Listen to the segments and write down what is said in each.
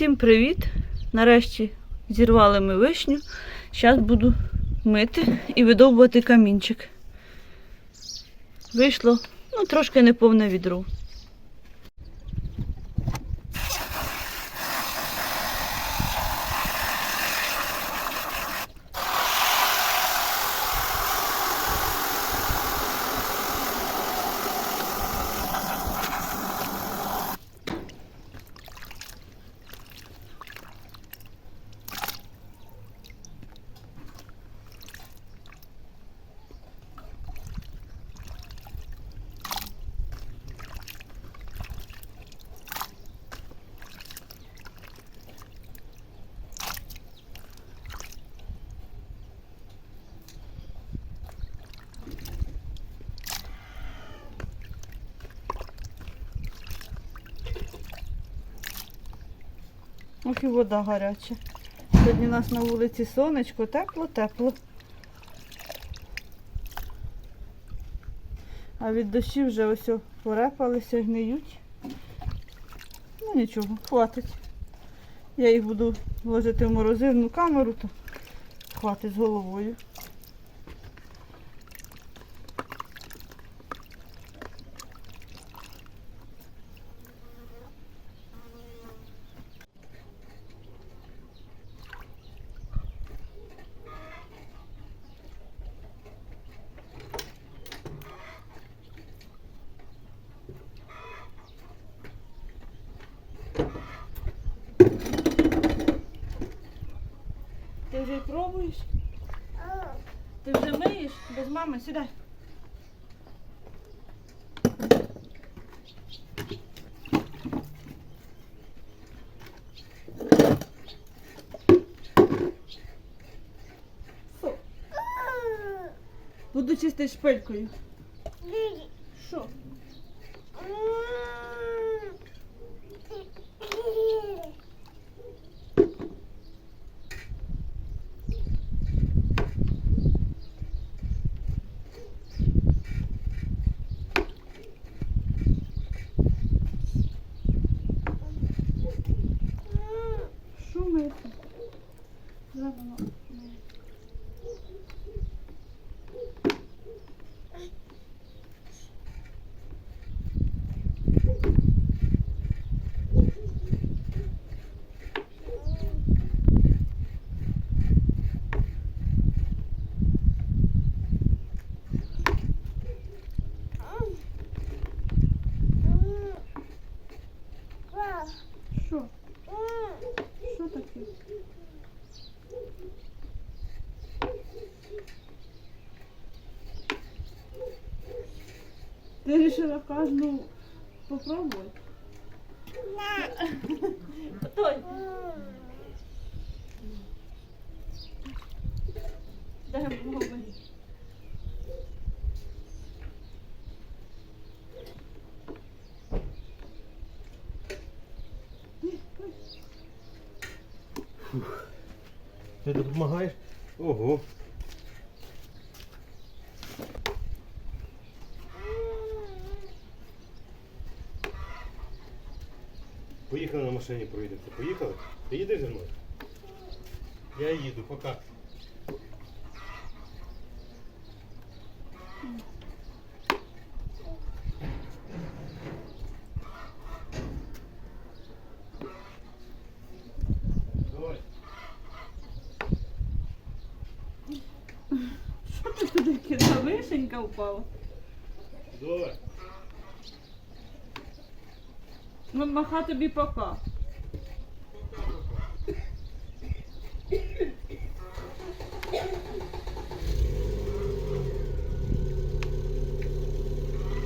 Всім привіт! Нарешті зірвали ми вишню. Зараз буду мити і видовбувати камінчик. Вийшло ну, трошки неповне відро. Ох і вода гаряча. Сьогодні у нас на вулиці сонечко, тепло-тепло. А від дощів вже ось порепалися, гниють. Ну нічого, хватить. Я їх буду вложити в морозильну камеру, то хватить з головою. Пробуєш? Ти вже миєш? Без мами, сідай. Буду чистити шпилькою. Що мити? Зараз мама миє. Що? Що таке? Ти вирішила кожну попробувати? Той. Дай попробуй. Ти допомагаєш? Ого. Поїхали на машині проїдемося. Поїхали? Ти їдеш зі мною? Я їду, пока. Що ти туди кидав? Вишенька впала. Давай. Ну, маха тобі пока.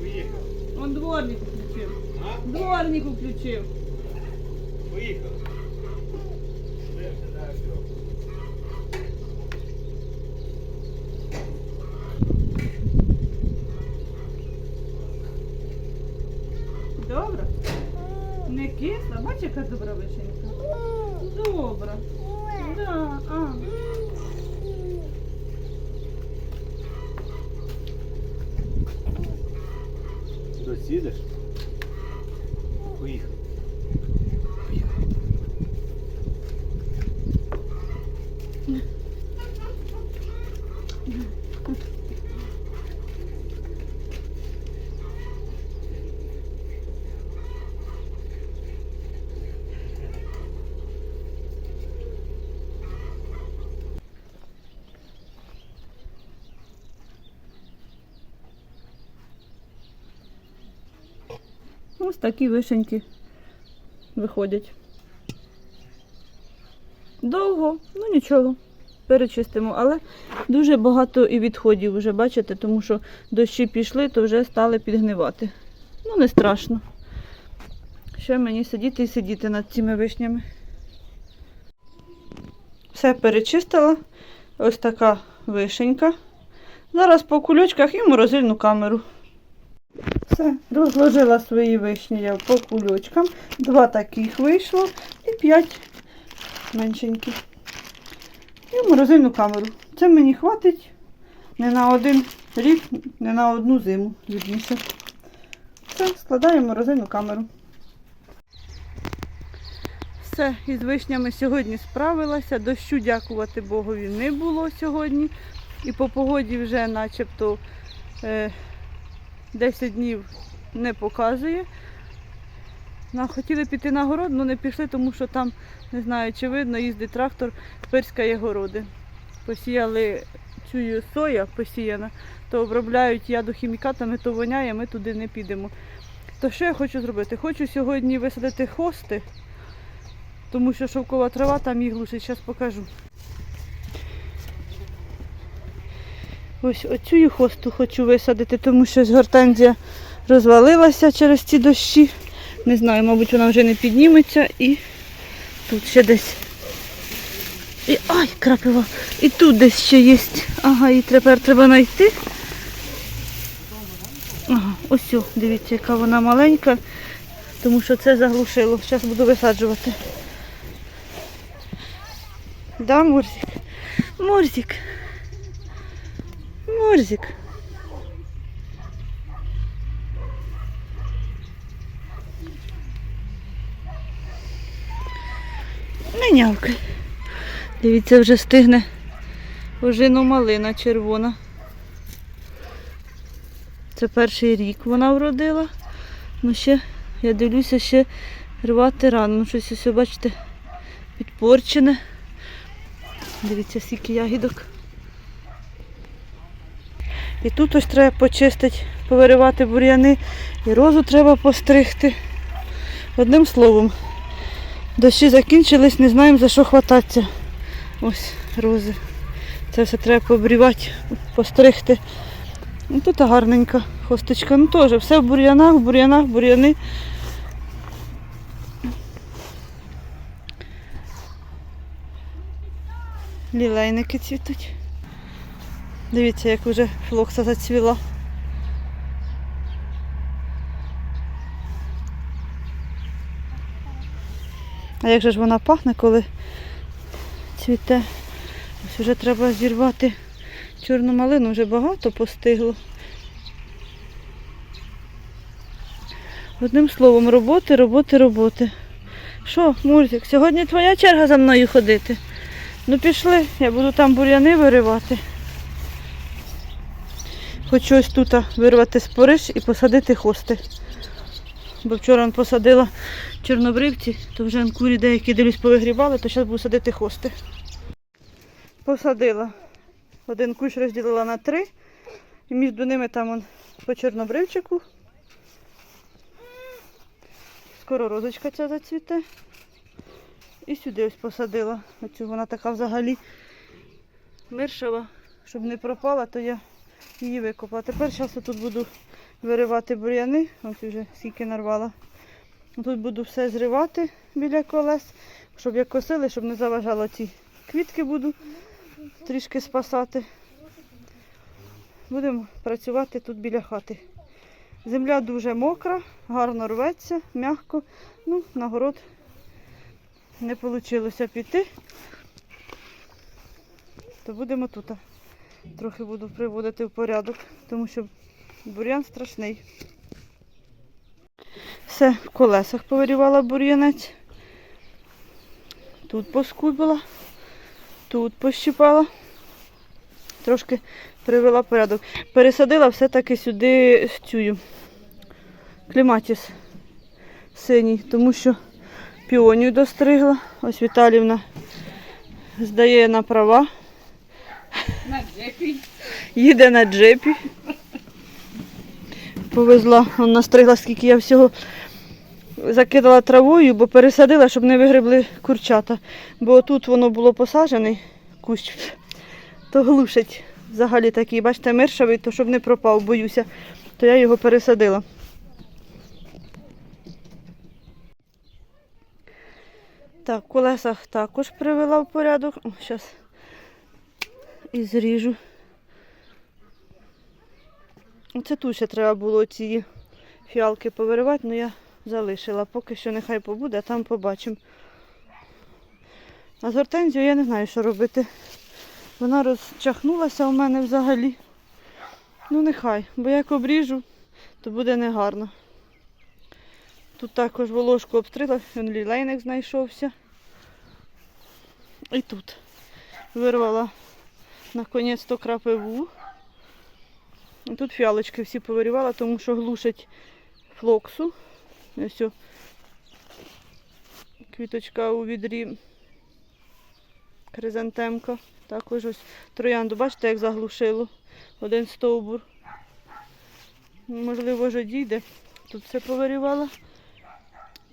Поїхали. Он дворник включив. А? Дворник включив. Поїхали. Дивимося далі. Добре? Не кисла, бач, яка добра вишенька. Добра. Да, а. Досідеш? Поїхав. Поїхав. Ось такі вишеньки виходять. Довго, ну нічого, перечистимо, але дуже багато і відходів вже, бачите, тому що дощі пішли, то вже стали підгнивати. Ну, не страшно. Ще мені сидіти і сидіти над цими вишнями. Все перечистила. Ось така вишенька. Зараз по кульочках і морозильну камеру. Все, розложила свої вишні я по кульочкам. Два таких вийшло і п'ять меншеньких. І в морозильну камеру. Це мені хватить не на один рік, не на одну зиму, вірніше. Все, складаємо в морозильну камеру. Все, із вишнями сьогодні справилася. Дощу, дякувати Богові, не було сьогодні. І по погоді вже начебто е, 10 днів не показує. Хотіли піти на город, але не пішли, тому що там, не знаю, чи видно, їздить трактор, пирскає городи. Посіяли цю соя посіяна, то обробляють ядохімікатами, то воняє, ми туди не підемо. То що я хочу зробити? Хочу сьогодні висадити хости, тому що шовкова трава там їх глушить, зараз покажу. Ось оцю хосту хочу висадити, тому що гортензія розвалилася через ці дощі. Не знаю, мабуть, вона вже не підніметься і тут ще десь. І, ай, крапива. І тут десь ще є. Ага, і тепер треба знайти. Ага, ось, дивіться, яка вона маленька, тому що це заглушило. Зараз буду висаджувати. Да, Мурзик? Мурзик. Мурзик. Не. Дивіться, вже стигне ожину малина червона. Це перший рік вона вродила. Ну ще, я дивлюся, ще рвати рано. Ну щось ось, бачите, підпорчене. Дивіться, скільки ягідок. І тут ось треба почистити, повиривати бур'яни, і розу треба постригти. Одним словом, дощі закінчились, не знаємо за що хвататися. Ось рози. Це все треба побрівати, постригти. Ну, тут гарненька хосточка. Ну теж все в бур'янах, в бур'янах, бур'яни. Лілейники цвітуть. Дивіться, як вже флокса зацвіла. А як же ж вона пахне, коли цвіте? Ось вже треба зірвати чорну малину, вже багато постигло. Одним словом, роботи, роботи, роботи. Що, Мурзик, сьогодні твоя черга за мною ходити? Ну пішли, я буду там бур'яни виривати. Хочу ось тут вирвати спориш і посадити хости. Бо вчора посадила чорнобривці, то вже курі деякі дивлюсь повигрібали, то зараз буду садити хости. Посадила. Один кущ розділила на три. І між ними там он по чорнобривчику. Скоро розочка ця зацвіте. І сюди ось посадила. Оцю вона така взагалі миршава. Щоб не пропала, то я її викопала. Тепер зараз тут буду виривати бур'яни. Ось вже скільки нарвала. Тут буду все зривати біля колес, щоб як косили, щоб не заважало ці квітки буду трішки спасати. Будемо працювати тут біля хати. Земля дуже мокра, гарно рветься, м'яко. Ну, на город не вийшло піти. То будемо тут. Трохи буду приводити в порядок, тому що бур'ян страшний. Все, в колесах повирівала бур'янець. Тут поскубила, тут пощипала. Трошки привела порядок. Пересадила все-таки сюди цю кліматіс синій, тому що піонію достригла. Ось Віталівна здає на права. Джепі. Їде на джипі. Повезла, вона настригла, скільки я всього закидала травою, бо пересадила, щоб не вигребли курчата. Бо тут воно було посаджений кущ, то глушить. Взагалі такий, бачите, миршавий, то щоб не пропав, боюся. То я його пересадила. Так, колесах також привела в порядок. Зараз і зріжу. Оце тут ще треба було ці фіалки повиривати, але я залишила. Поки що нехай побуде, а там побачимо. А з гортензією я не знаю, що робити. Вона розчахнулася у мене взагалі. Ну нехай, бо як обріжу, то буде негарно. Тут також волошку обстрила, він лілейник знайшовся. І тут вирвала наконець-то крапиву. І Тут фіалочки всі повирівала, тому що глушить флоксу. Ось квіточка у відрі. Хризантемка. Також ось троянду. Бачите, як заглушило. Один стовбур. Можливо, вже дійде. Тут все повирівала.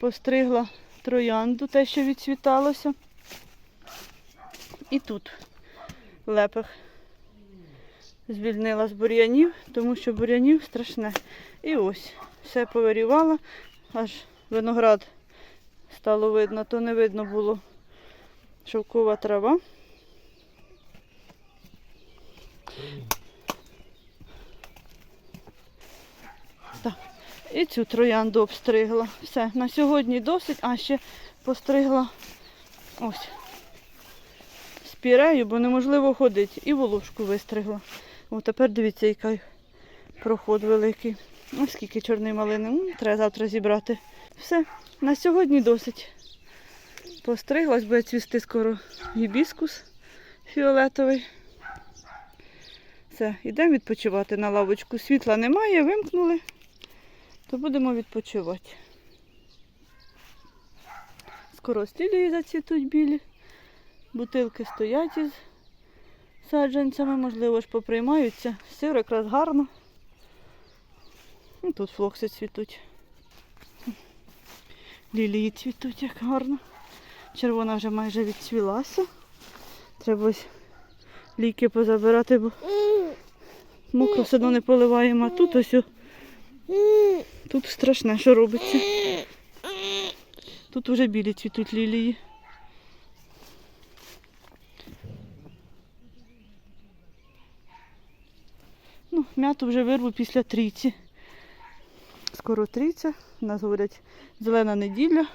Постригла троянду, те, що відцвіталося. І тут лепих звільнила з бур'янів, тому що бур'янів страшне. І ось все повирівала, аж виноград стало видно, то не видно було шовкова трава. Так. І цю троянду обстригла. Все, на сьогодні досить, а ще постригла ось спірею, бо неможливо ходити. І волошку вистригла. О, тепер дивіться, який проход великий. Ось скільки чорної малини. М, Треба завтра зібрати. Все, на сьогодні досить. Постриглась, буде цвісти скоро гібіскус фіолетовий. Все, йдемо відпочивати на лавочку. Світла немає, вимкнули, то будемо відпочивати. Скоро стілії зацвітуть білі. Бутилки стоять із саджанцями, можливо ж поприймаються. Сир якраз гарно. І тут флокси цвітуть. Лілії цвітуть як гарно. Червона вже майже відцвілася. Треба ось ліки позабирати, бо мокро все одно не поливаємо. А тут ось о- тут страшне, що робиться. Тут вже білі цвітуть лілії. Ну, м'яту вже вирву після трійці. Скоро трійця. У нас говорять зелена неділя.